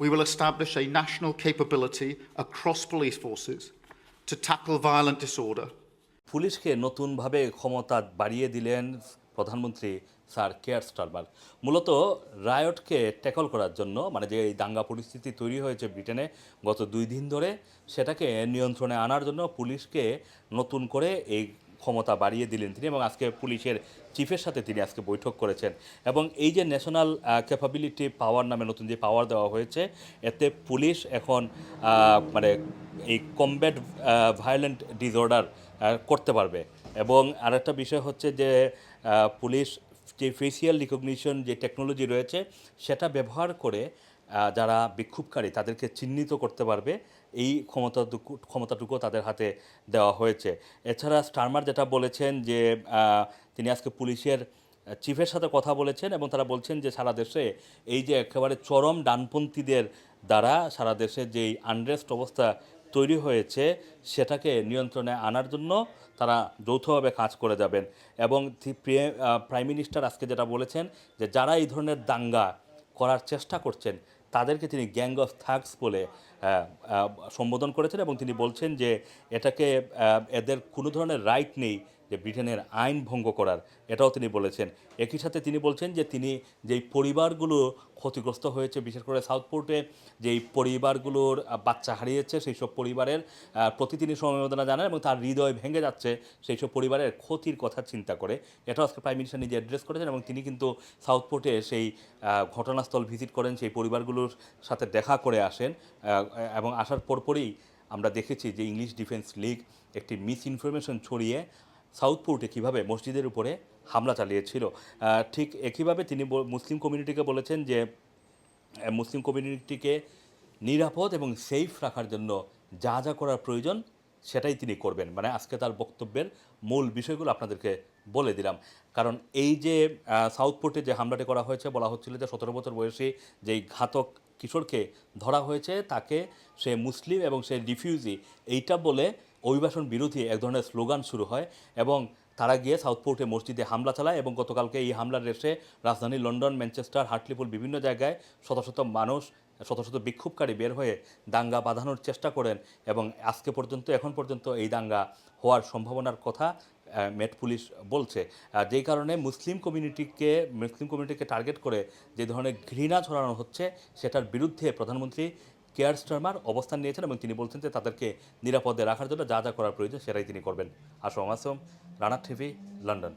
We will establish a national capability across police forces to tackle violent disorder. পুলিশকে নতুনভাবে ক্ষমতা বাড়িয়ে দিলেন প্রধানমন্ত্রী স্যার কেয়ার স্টারমার মূলত রায়টকে ট্যাকল করার জন্য মানে যে এই দাঙ্গা পরিস্থিতি তৈরি হয়েছে ব্রিটেনে গত দুই দিন ধরে, সেটাকে নিয়ন্ত্রণে আনার জন্য পুলিশকে নতুন করে এই ক্ষমতা বাড়িয়ে দিলেন তিনি এবং আজকে পুলিশের চিফের সাথে তিনি আজকে বৈঠক করেছেন। এবং এই যে ন্যাশনাল ক্যাপাবিলিটি পাওয়ার নামে নতুন যে পাওয়ার দেওয়া হয়েছে, এতে পুলিশ এখন মানে এই কমব্যাট ভায়োলেন্ট ডিসঅর্ডার করতে পারবে। এবং আরেকটা বিষয় হচ্ছে যে পুলিশ যে ফেসিয়াল রিকগনিশন যে টেকনোলজি রয়েছে, সেটা ব্যবহার করে যারা বিক্ষোভকারী, তাদেরকে চিহ্নিত করতে পারবে এই ক্ষমতাটুকু ক্ষমতাটুকু তাদের হাতে দেওয়া হয়েছে। এছাড়া স্টারমার যেটা বলেছেন যে তিনি আজকে পুলিশের চিফের সাথে কথা বলেছেন এবং তারা বলছেন যে, সারা দেশে এই যে একেবারে চরম ডানপন্থীদের দ্বারা সারা দেশে যেই আনরেস্ট অবস্থা তৈরি হয়েছে, সেটাকে নিয়ন্ত্রণে আনার জন্য তারা যৌথভাবে কাজ করে যাবেন। এবং প্রাইম মিনিস্টার আজকে যেটা বলেছেন যে, যারা এই ধরনের দাঙ্গা করার চেষ্টা করছেন তাদেরকে তিনি গ্যাং অফ থাকস বলে সম্বোধন করেছেন এবং তিনি বলছেন যে এটাকে এদের কোনো ধরনের রাইট নেই যে ব্রিটেনের আইন ভঙ্গ করার, এটাও তিনি বলেছেন। একই সাথে তিনি বলছেন যে তিনি যেই পরিবারগুলো ক্ষতিগ্রস্ত হয়েছে, বিশেষ করে সাউথপোর্টে যেই পরিবারগুলোর বাচ্চা হারিয়েছে, সেই সব পরিবারের প্রতি তিনি সমবেদনা জানান এবং তার হৃদয় ভেঙে যাচ্ছে, সেই সব পরিবারের ক্ষতির কথা চিন্তা করে। এটাও আজকে প্রাইম মিনিস্টার নিজে অ্যাড্রেস করেছেন এবং তিনি কিন্তু সাউথপোর্টে সেই ঘটনাস্থল ভিজিট করেন, সেই পরিবারগুলোর সাথে দেখা করে আসেন এবং আসার পরপরই আমরা দেখেছি যে ইংলিশ ডিফেন্স লিগ একটি মিস ইনফরমেশন ছড়িয়ে সাউথপোর্টে কীভাবে মসজিদের উপরে হামলা চালিয়েছিল? ঠিক একইভাবে তিনি মুসলিম কমিউনিটিকে বলেছেন যে মুসলিম কমিউনিটিকে নিরাপদ এবং সেফ রাখার জন্য যা যা করার প্রয়োজন সেটাই তিনি করবেন। মানে আজকে তার বক্তব্যের মূল বিষয়গুলো আপনাদেরকে বলে দিলাম। কারণ এই যে সাউথপোর্টে যে হামলাটি করা হয়েছে, বলা হচ্ছিল যে সতেরো বছর বয়সী যেই ঘাতক কিশোরকে ধরা হয়েছে, তাকে সে মুসলিম এবং সে রিফিউজি এইটা বলে অভিবাসন বিরোধী এক ধরনের স্লোগান শুরু হয় এবং তারা গিয়ে সাউথপোর্টে মসজিদে হামলা চালায় এবং গতকালকে এই হামলার রেসে রাজধানী লন্ডন, ম্যানচেস্টার, হার্টলিপুল বিভিন্ন জায়গায় শত শত মানুষ, শত শত বিক্ষোভকারী বের হয়ে দাঙ্গা বাঁধানোর চেষ্টা করেন এবং আজকে পর্যন্ত, এখন পর্যন্ত এই দাঙ্গা হওয়ার সম্ভাবনার কথা মেট পুলিশ বলছে। যেই কারণে মুসলিম কমিউনিটিকে মুসলিম কমিউনিটিকে টার্গেট করে যে ধরনের ঘৃণা ছড়ানো হচ্ছে, সেটার বিরুদ্ধে প্রধানমন্ত্রী কেয়ার স্টার্মার অবস্থান নিয়েছেন এবং তিনি বলছেন যে তাদেরকে নিরাপদে রাখার জন্য যা যা করার প্রয়োজন সেটাই তিনি করবেন। Assam Assam Rana TV, London.